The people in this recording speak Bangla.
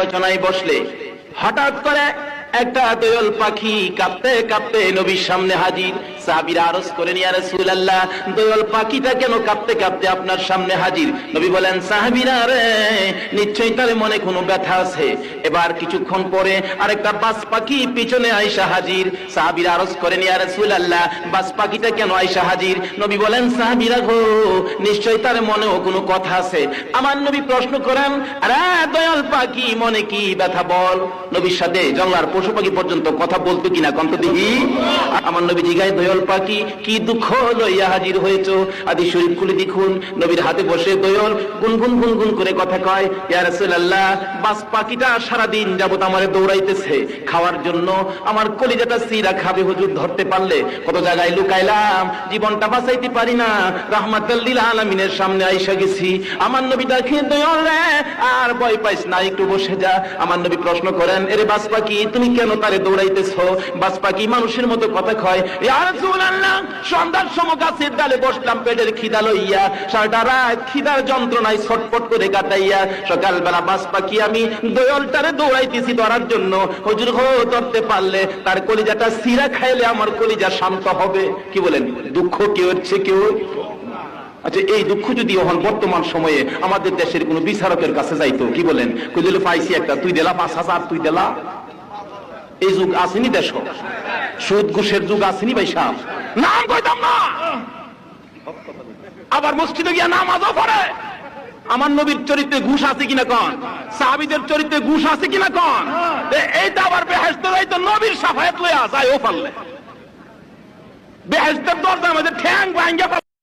আলোচনায় বসলে হঠাৎ করে একটা দোয়ল পাখি কাঁপতে কাঁপতে নবীর সামনে হাজির। সাহাবীরা আরজ নিয়ে রাসূলুল্লাহ, দোয়ল পাখিটা কেন কাঁপতে কাঁপতে আপনার সামনে হাজির? নবী বলেন, সাহাবীরা রে, নিশ্চয়ই তার মনে কোনো ব্যথা আছে। এবার কিছুক্ষণ পরে আরেকটা বাস পাখি পিছনে আয়সা হাজির। সাহাবীরা আরজ করে নিয়ে রাসূলুল্লাহ, বাস পাখিটা কেন আয়সা হাজির? নবী বলেন, সাহাবীরা গো, নিশ্চয়ই তার মনেও কোনো কথা আছে। আমার নবী প্রশ্ন করেন, আরে দয়াল পাখি, মনে কি ব্যথা বল? নবীর সাথে জঙ্গলার পশু পাখি পর্যন্ত কথা বলতো কিনা কন্ত দেখি আমার নবী জিগায় দয়াল পাখি, কি দুঃখ লইয়া হাজির হয়েছো? আদি শরীফ খুলে দেখুন নবীর হাতে বসে দয়াল গুনগুন গুনগুন করে কথা কয়, ইয়া রাসূলুল্লাহ, বাস পাখিটা সারা দিন যাবত আমারে দৌড়াইতেছে। খাওয়ার জন্য আমার কলিজাটা সিরা খাবে, হুজুর ধরতে পারলে। কত জায়গায় লুকাইলাম, জীবনটা বাঁচাইতে পারি না। রাহমাতুল্লিল আলামিনের সামনে আইসা গেছি। আমার নবী ডাকে, দয়াল রে, আর ভয় পাইস না, একটু বসে যা। আমার নবী প্রশ্ন করেন, এরে বাস পাখি, তুমি কেন তারে দৌড়াইতেছ? বাস পাখি মানুষের মতো কথা কয় সন্ধ্যার সময় গাছের বসলাম পেটের খিদা লইয়া, সারাটা রাত খিদার যন্ত্রণায় ছটফট করে কাটাইয়া, সকালবেলা বাস পাখি আমি দয়ালটারে দৌড়াইতেছি ধরার জন্য। হুজুর, হো, ধরতে পারলে তার কলিজাটা সিরা খাইলে আমার কলিজা শান্ত হবে। কি বলেন? দুঃখ কেউ হচ্ছে কেউ? আচ্ছা এই দুঃখ যদি এখন বর্তমান সময়ে আমাদের দেশের কোন বিচারকের কাছে যাইতো, কি বলেন? কইলে পাইছি একটা, তুই দিলা পাঁচ হাজার, তুই দিলা এই যুগ আসেনি দেশ। সুদ ঘুষের যুগ আসেনি ভাই সাহ নাম কইতাম না। আবার মসজিদে গিয়া নামাজও পড়ে। আমার নবীর চরিত্রে ঘুষ আছে কিনা কন? সাহাবিদের চরিত্রে ঘুষ আছে কিনা কন? এইটা আবার বেহেস্ত তো নবীর সাফায়াত লইয়া যায় ও পারলে। বেহেস্তের দরজা আমাদের ঠ্যাং ভাঙ্গা